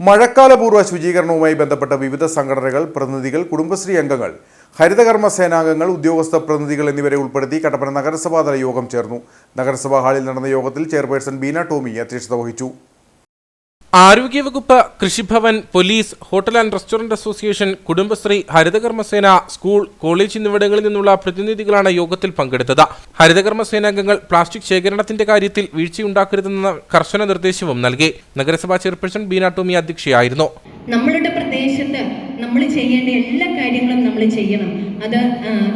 മഴക്കാലപൂർവ ശുചീകരണവുമായി ബന്ധപ്പെട്ട വിവിധ സംഘടനകൾ പ്രതിനിധികൾ കുടുംബശ്രീ അംഗങ്ങൾ ഹരിതകർമ്മ സേനാംഗങ്ങൾ ഉദ്യോഗസ്ഥ പ്രതിനിധികൾ എന്നിവരെ ഉൾപ്പെടുത്തി കട്ടപ്പന നഗരസഭാതല യോഗം ചേർന്നു. നഗരസഭാ ഹാളിൽ നടന്ന യോഗത്തിൽ ചെയർപേഴ്സൺ ബീന ടോമി അധ്യക്ഷത വഹിച്ചു. ആരോഗ്യവകുപ്പ് Krishibhavan police hotel and restaurant association Kudumbashree Harithakarmasena school college എന്നിവിടങ്ങളിൽ നിന്നുള്ള പ്രതിനിധികളാണ് യോഗത്തിൽ പങ്കെടുത്തത്. ഹരിതകർമ്മസേനാംഗങ്ങൾ പ്ലാസ്റ്റിക് ശേഖരണത്തിന്റെ കാര്യത്തിൽ വീഴ്ചയുണ്ടാക്കരുതെന്ന കർശന നിർദ്ദേശവും നൽകി. നഗരസഭാ ചെയർപേഴ്സൺ ബീനാ ടോമി അധ്യക്ഷയായിരുന്നു. നമ്മളുടെ പ്രദേശത്ത് നമ്മൾ ചെയ്യേണ്ട എല്ലാ കാര്യങ്ങളും നമ്മൾ ചെയ്യണം. അത്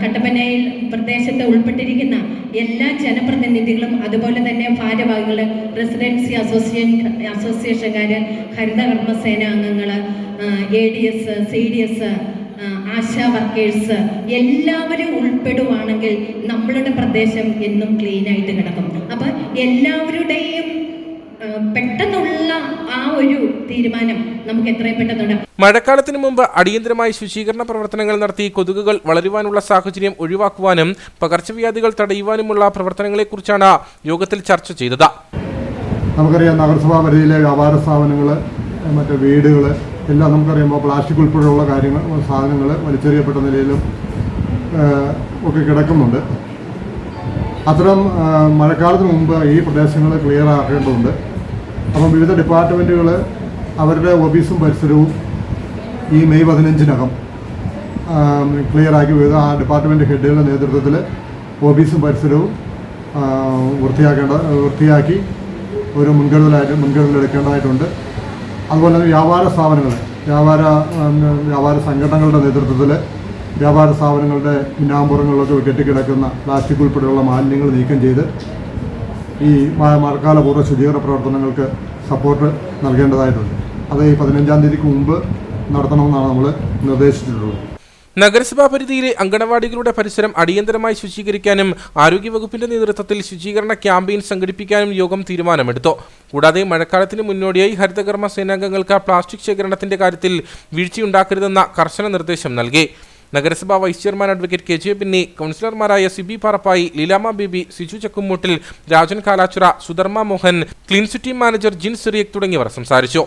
കട്ടപ്പനയിൽ പ്രദേശത്ത് ഉൾപ്പെട്ടിരിക്കുന്ന എല്ലാ ജനപ്രതിനിധികളും അതുപോലെ തന്നെ ഭാരവാഹികൾ റെസിഡൻസി അസോസിയേഷൻ അസോസിയേഷൻകാർ ഹരിതകർമ്മസേന അംഗങ്ങൾ A D S C D S ASHA workers എല്ലാവരും ഉൾപ്പെടുവാണെങ്കിൽ നമ്മളുടെ പ്രദേശം എന്നും ക്ലീനായിട്ട് കിടക്കും. അപ്പം എല്ലാവരുടെയും പെട്ടെന്നുള്ള ആ ഒരു തീരുമാനം നമുക്ക് എത്രയും പെട്ടെന്നുണ്ട്. മഴക്കാലത്തിന് മുമ്പ് അടിയന്തരമായി ശുചീകരണ പ്രവർത്തനങ്ങൾ നടത്തി കൊതുകുകൾ വളരുവാനുള്ള സാഹചര്യം ഒഴിവാക്കുവാനും പകർച്ചവ്യാധികൾ തടയുവാനുമുള്ള പ്രവർത്തനങ്ങളെക്കുറിച്ചാണ് യോഗത്തിൽ ചർച്ച ചെയ്തത്. നമുക്കറിയാം നഗരസഭാ പരിധിയിലെ വ്യാപാര സ്ഥാപനങ്ങൾ മറ്റ് വീടുകൾ എല്ലാം നമുക്കറിയുമ്പോൾ പ്ലാസ്റ്റിക് ഉൾപ്പെടെയുള്ള കാര്യങ്ങൾ സാധനങ്ങൾ വലിച്ചെറിയപ്പെട്ട നിലയിലും ഒക്കെ കിടക്കുന്നുണ്ട്. അത്തരം മഴക്കാലത്തിന് മുമ്പ് ഈ പ്രദേശങ്ങൾ ക്ലിയർ ആക്കേണ്ടതുണ്ട്. അപ്പം വിവിധ ഡിപ്പാർട്ട്മെന്റുകൾ അവരുടെ ഓഫീസും പരിസരവും ഈ മെയ് പതിനഞ്ചിനകം ക്ലിയറാക്കി വിവിധ ആ ഡിപ്പാർട്ട്മെന്റ് ഹെഡുകളുടെ നേതൃത്വത്തിൽ ഓഫീസും പരിസരവും വൃത്തിയാക്കേണ്ട വൃത്തിയാക്കി ഒരു മുൻകരുതലായിട്ട് മുൻകരുതൽ എടുക്കേണ്ടതായിട്ടുണ്ട്. അതുപോലെ തന്നെ വ്യാപാര സ്ഥാപനങ്ങൾ വ്യാപാര വ്യാപാര സംഘടനകളുടെ നേതൃത്വത്തിൽ വ്യാപാര സ്ഥാപനങ്ങളുടെ പിന്നാമ്പുറങ്ങളിലൊക്കെ കെട്ടിക്കിടക്കുന്ന പ്ലാസ്റ്റിക് ഉൾപ്പെടെയുള്ള മാലിന്യങ്ങൾ നീക്കം ചെയ്ത് ഈ മഴക്കാല പൂർവ ശുചീകരണ പ്രവർത്തനങ്ങൾക്ക് സപ്പോർട്ട് നൽകേണ്ടതായിട്ടുണ്ട്. അത് ഈ പതിനഞ്ചാം തീയതിക്ക് മുമ്പ് നടത്തണമെന്നാണ് നമ്മൾ നിർദ്ദേശിച്ചിട്ടുള്ളത്. നഗരസഭാ പരിധിയിലെ അങ്കണവാടികളുടെ പരിസരം അടിയന്തരമായി ശുചീകരിക്കാനും ആരോഗ്യവകുപ്പിന്റെ നേതൃത്വത്തിൽ ശുചീകരണ ക്യാമ്പയിൻ സംഘടിപ്പിക്കാനും യോഗം തീരുമാനമെടുത്തു. കൂടാതെ മഴക്കാലത്തിന് മുന്നോടിയായി ഹരിതകർമ്മ സേനാംഗങ്ങൾക്ക് പ്ലാസ്റ്റിക് ശേഖരണത്തിന്റെ കാര്യത്തിൽ വീഴ്ചയുണ്ടാക്കരുതെന്ന കർശന നിർദ്ദേശം നൽകി. നഗരസഭാ vice chairman advocate K J Pinni കൗൺസിലർമാരായ Siby Parappai Leelamma Bibi Siju Chakkumoottil Rajan Kalachura Sudharma Mohan clean city manager Jin Cyriac തുടങ്ങിയവർ സംസാരിച്ചു.